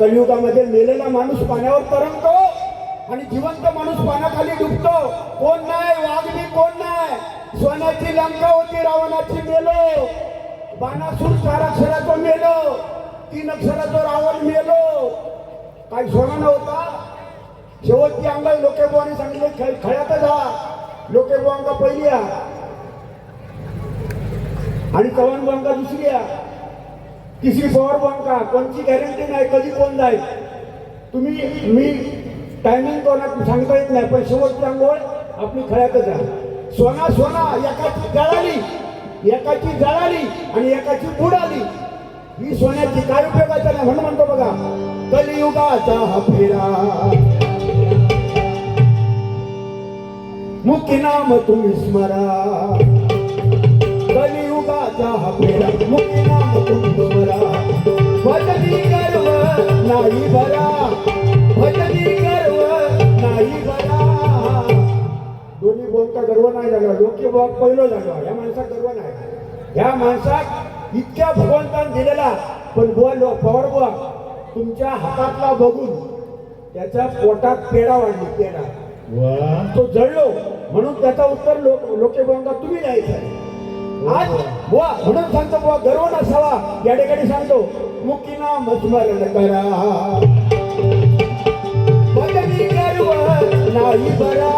कलियुगामध्ये मेलेला माणूस पाण्यावर तरंगतो आणि जिवंत माणूस पाण्याखाली डुबतो. कोण नाही? वाघबी कोण नाही? सोन्याची लंका होती रावणाची मेलो. बाणासूर चार अक्षराचं मेलो. तीन अक्षराचं रावण मेलो. काही सोना नव्हता? शेवटची अंगाई लोके बुवाने सांगितले खेळ खेळातच हा लोके बुवांका पहिली आणि चव्हाण बुवांका दुसरी आहे तिसरी फॉर बुवांका कोणची गॅरंटी नाही कधी कोण जाईल? तुम्ही मी टायमिंग कोणाला सांगता येत नाही पण शेवटची आंघोळ आपली खळ्यातच आहे. सोना सोना एकाची जळाली एकाची जळाली आणि एकाची बुडाली ही सोन्याची काय उपयोगाचा नाही म्हणून म्हणतो बघा. कलियुगाचा हा फेरा. मुक्ती नाम तुम्ही स्मरा. फेरा मुक्ती भजनी गर्व नाही बरा भजनी गर्व नाही बरा दोन्ही बोलता गर्व नाही झाला लोक भाग पहिलं झालं या माणसात गर्व नाही. या माणसात इतक्या भगवंतान दिलेला. पण बुवा लो पवार बुवा तुमच्या हातातला बघून त्याच्या पोटात पेढा वाढली पेढा. वा. तो जळलो. म्हणून त्याचा उत्तर लोक लोके तुम्ही द्यायचं आहे. आज बुवा म्हणून सांगतो बुवा गर्व नसावा. या ठिकाणी सांगतो मुकीना मस्मरण करा. नाही बरा.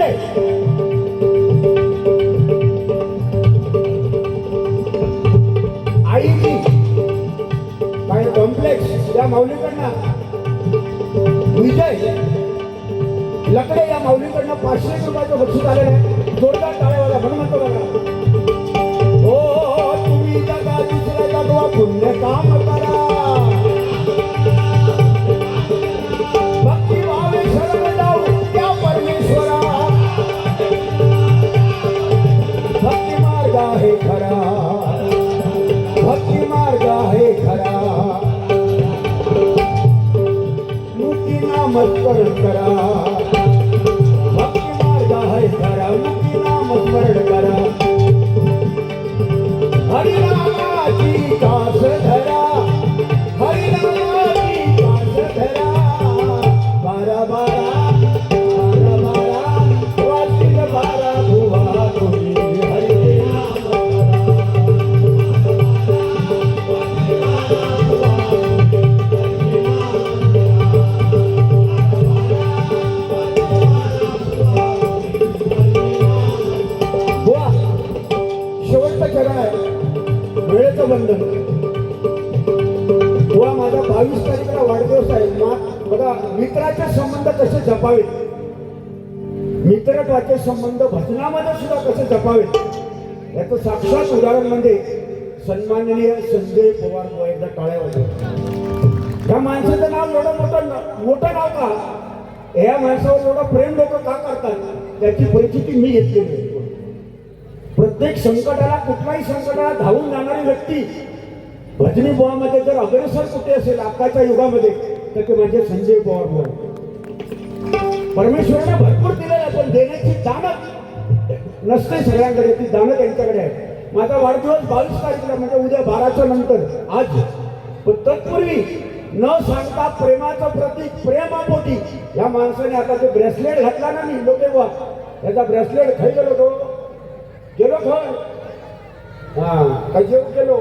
लकडे आईची काय कॉम्प्लेक्स या माऊलीकडनं विजय लकडे या माऊलीकडनं पाचशे रुपयाचं बक्षीस आलेलं आहे. जोरदार टाळेवाला म्हणून म्हणतो बघा हो तुम्ही जगा दुसऱ्या जगवा पुण्य काम करा. खरा मत पर करा। कसे जपावेत. मित्रत्वाचे संबंध भजनामध्ये सुद्धा कसे जपावेत? याचं साक्षात उदाहरण म्हणजे सन्माननीय संजय पवार बुवा एकदा टाळ्या होते या माणसाचं नाव एवढं मोठं मोठं नाव का? या माणसावर एवढं प्रेम लोक का करतात? त्याची परिस्थिती मी घेतलेली आहे प्रत्येक संकटाला कुठल्याही संकटाला धावून जाणारी व्यक्ती भजनी बोवामध्ये जर अग्रेसर कुठे असेल आताच्या युगामध्ये तर ते म्हणजे संजय पवार बुवा. परमेश्वराने भरपूर दिलेलं आहे पण देण्याची जाणत नसते सगळ्यांकडे ती जाणं त्यांच्याकडे आहे. माझा वाढदिवस बावीस तारखेला म्हणजे उद्या बाराच्या नंतर आज. पण तत्पूर्वी न सांगता प्रेमाचं प्रतीक प्रेमापोटी या माणसाने आता ते ब्रेसलेट घातला ना मी लोक बुवा. त्याचा ब्रेसलेट खाई गेलो तो. गेलो खर. हा काही जेवण गेलो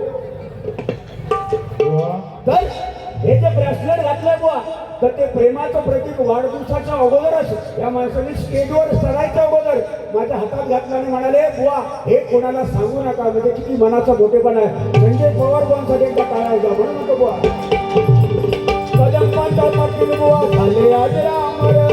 तर ते प्रेमाचं प्रतीक वाढदिवसाच्या अगोदरच या माणसाने स्टेजवर सरायच्या अगोदर माझ्या हातात घातलं आणि म्हणाले बुवा हे कोणाला सांगू नका. म्हणजे किती मनाचा मोठेपण आहे. संजय पवार कोणसाठी एकदा टाळायचा? म्हणून नको बुवा. सजन पण बुवा आज पाटील बुवा झाले आज रामर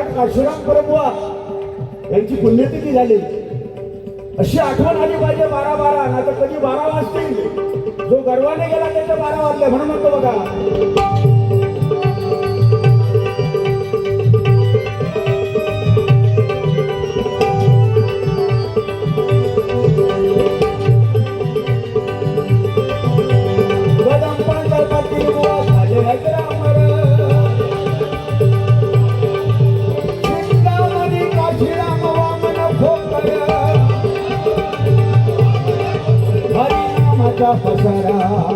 भजन सम्राट काशीराम यांची पुण्यतिथी झाली. अशी आठवण आली पाहिजे बारा बारा ना तर कधी बारा वाजतील. जो गर्वाने गेला त्याच्या बारा वाजले म्हणून म्हणतो बघा. કા પસારા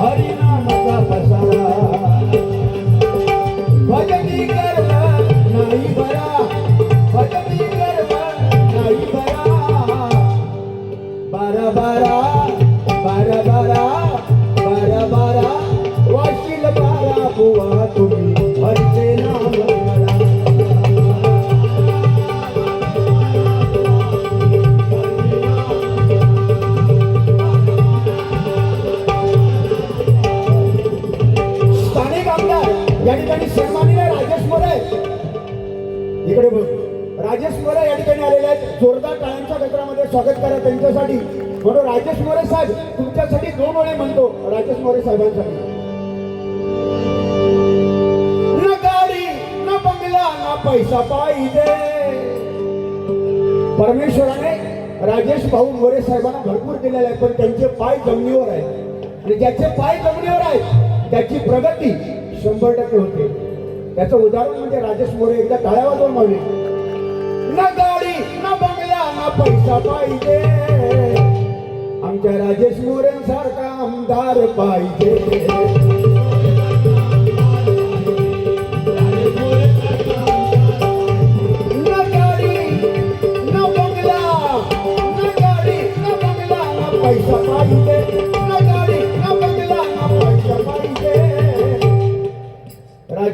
હરિ નામ કા પસારા या ठिकाणी सन्माननीय राजेश मोरे. इकडे बघ. राजेश मोरे या ठिकाणी आलेले आहेत. जोरदार टाळ्यांच्या गजरामध्ये स्वागत करा त्यांच्यासाठी. म्हणून राजेश मोरे साहेब तुमच्यासाठी दोन ओळी म्हणतो. राजेश मोरे साहेबांसाठी. न गाडी न बंगला न पैसा पाहिजे. परमेश्वराने राजेश भाऊ मोरे साहेबांना भरपूर दिलेला आहे पण त्यांचे पाय जमिनीवर आहेत. आणि ज्याचे पाय जमिनीवर आहेत त्याची प्रगती शंभर टक्के होते. त्याचं उदाहरण म्हणजे राजेश मोरे एकदा टाळ्या वाजवून मावली ना गाडी ना बंगला ना पैसा पाहिजे. आमच्या राजेश मोरेंसारखा आमदार पाहिजे. न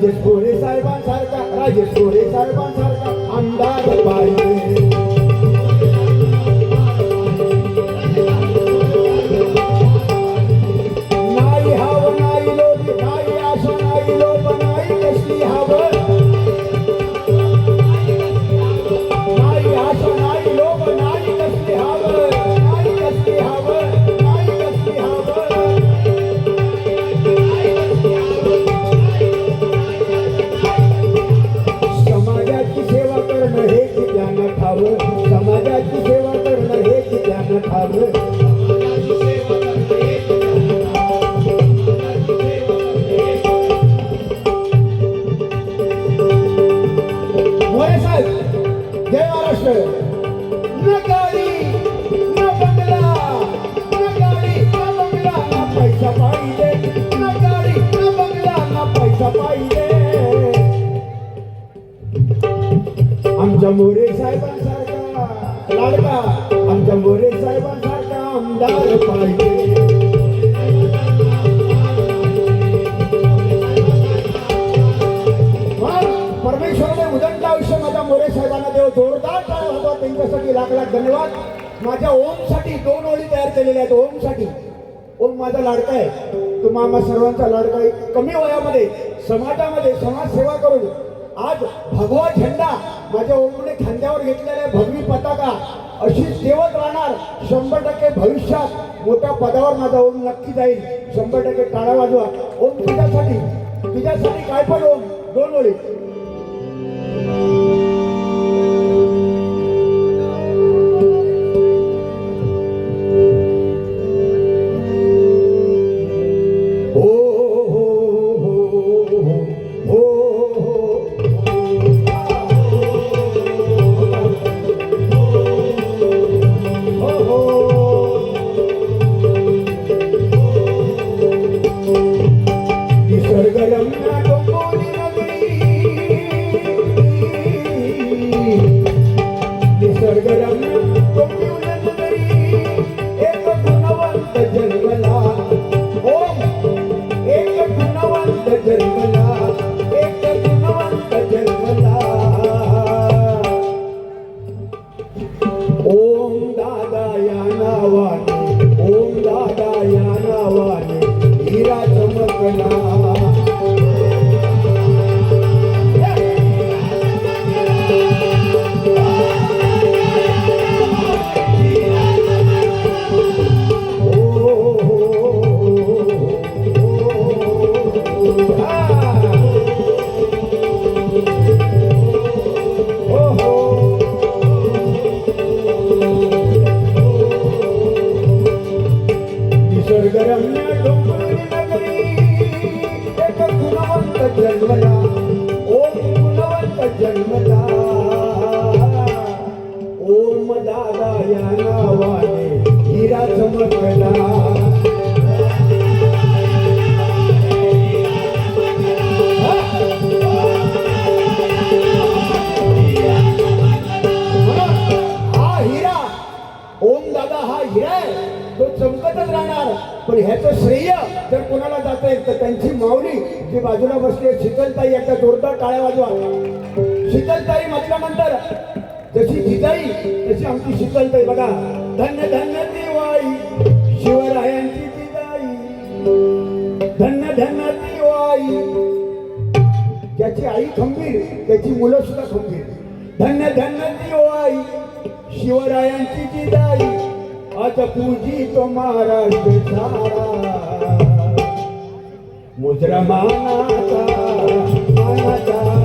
राजेश गोरे साहेबांसारखा राजेश गोरे साहेबांसारखा आमदार पाहिजे. होता त्यांच्यासाठी लाख लाख धन्यवाद. माझ्या ओमसाठी दोन ओळी तयार केलेल्या आहेत ओमसाठी. ओम माझा लाडका आहे. तो मामा सर्वांचा लाडका आहे. कमी वयामध्ये समाजामध्ये समाजसेवा करून आज भगवा झेंडा माझ्या ओमने खांद्यावर घेतलेला आहे. भगवी पताका. अशीच देवत राहणार शंभर टक्के भविष्यात मोठ्या पदावर माझा ओम नक्की जाईल. शंभर टक्के टाळा वाजवा. ओम तुझ्यासाठी तुझ्यासाठी काय पण ओम. दोन ओळी. जर जात आहेत तर त्यांची माऊली जी बाजूला बसली शीतलताई एकदा जोरदार टाळ्या वाजवा. शीतलताई म्हटल्यानंतर जशी जिजाई तशी आमची शीतलताई. बघा धन्य धन्य दिवाळी शिवरायांची जिजाई. धन्य धन्य दिवाळी. ज्याची आई खंबीर त्याची मुलं सुद्धा खंबीर. धन्य धन्य दिवाळी शिवरायांची जिजाई. आज पूजी तो महाराष्ट्र सारा मुद्रा मानाचा मानाचा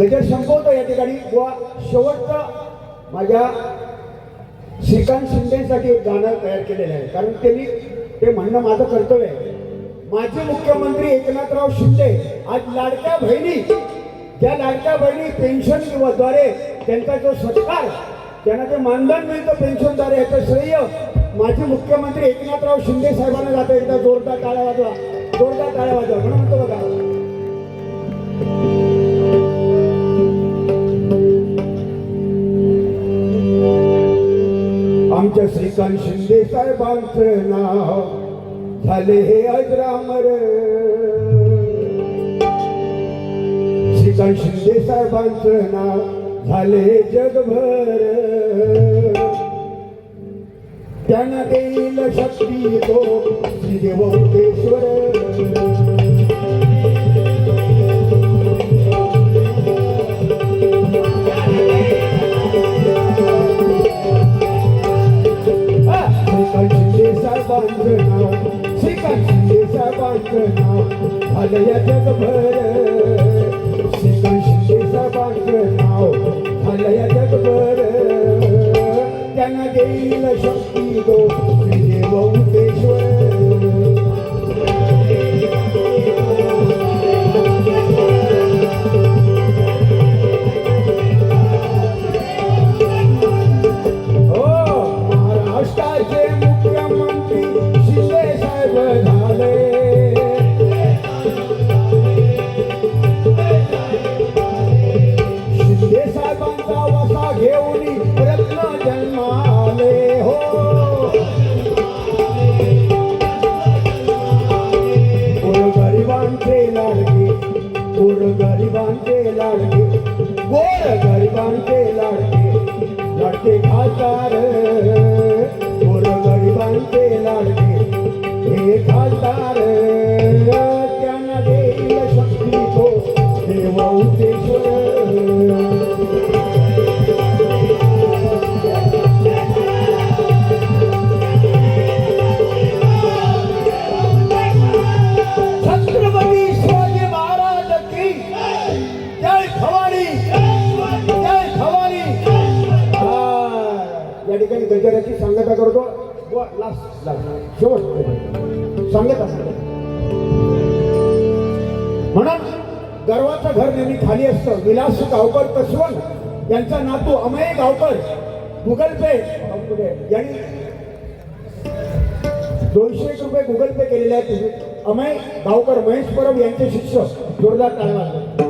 गजर संपवतो या ठिकाणी. व शेवटचा माझ्या श्रीकांत शिंदेसाठी एक गाणं तयार केलेलं आहे. कारण त्यांनी ते म्हणणं माझं कर्तव्य आहे. माजी मुख्यमंत्री एकनाथराव शिंदे आज लाडक्या बहिणी त्या लाडक्या बहिणी पेन्शनद्वारे त्यांचा जो सत्कार त्यांना जे मानधन मिळतं पेन्शनद्वारे याचं श्रेय माजी मुख्यमंत्री एकनाथराव शिंदे साहेबांना जातं. एकदा जोरदार टाळ्या वाजवा. जोरदार टाळ्या वाजवा. म्हणून म्हणतो बघा. आमच्या श्रीकांत शिंदे साहेबांचं नाव झाले हे अजरामर. श्रीकांत शिंदे साहेबांचं नाव झाले जगभर. त्यांना देईल शक्ती तो श्री देवतेश्वर. नाव झालं म्हणून गर्वाचं घर नेहमी खाली असतं विलास गावकर कसवण यांचा नातू अमय गावकर गुगल पे यांनी दोनशे एक रुपये गुगल पे केलेले आहेत अमय गावकर महेश परब यांचे शिष्य जोरदार टाळणार वाजवा.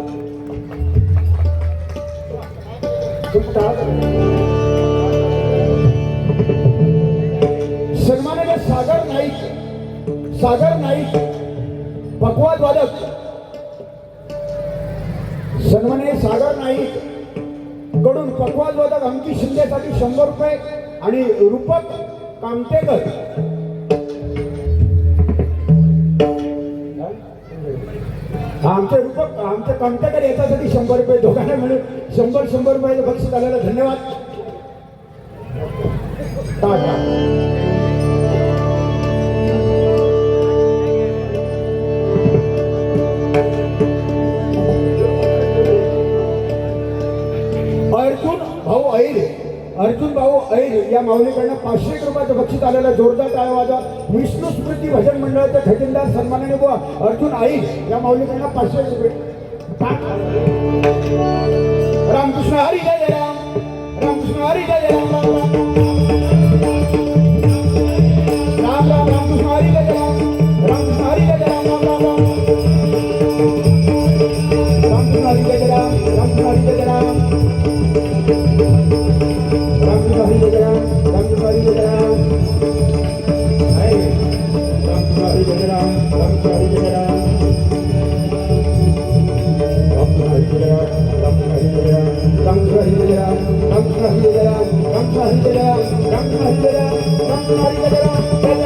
सागर नाईक सागर नाईक पकवाद वादक सन्माने सागर नाईककडून पकवाज वादक अंकित शिंदेसाठी शंभर रुपये आणि रूपक कामतेकर आमचे रूपक आमचे कामतेकर याच्यासाठी शंभर रुपये दोघांना मिळून शंभर शंभर रुपयाला बक्षीस आल्याला धन्यवाद. अर्जुन भाऊ ऐर या माऊलीकडनं पाचशे एक रुपयाचं बक्षीस आलेलं जोरदार टाळवाजा विष्णू स्मृती भजन मंडळाच्या खजिनदार सन्मानाने बुवा अर्जुन आई या माऊलीकडनं पाचशे रुपये. रामकृष्ण हरी जय राम. रामकृष्ण हरी जय Ram. I'm gonna get out, I'm gonna get out, I'm gonna get out, I'm gonna get out.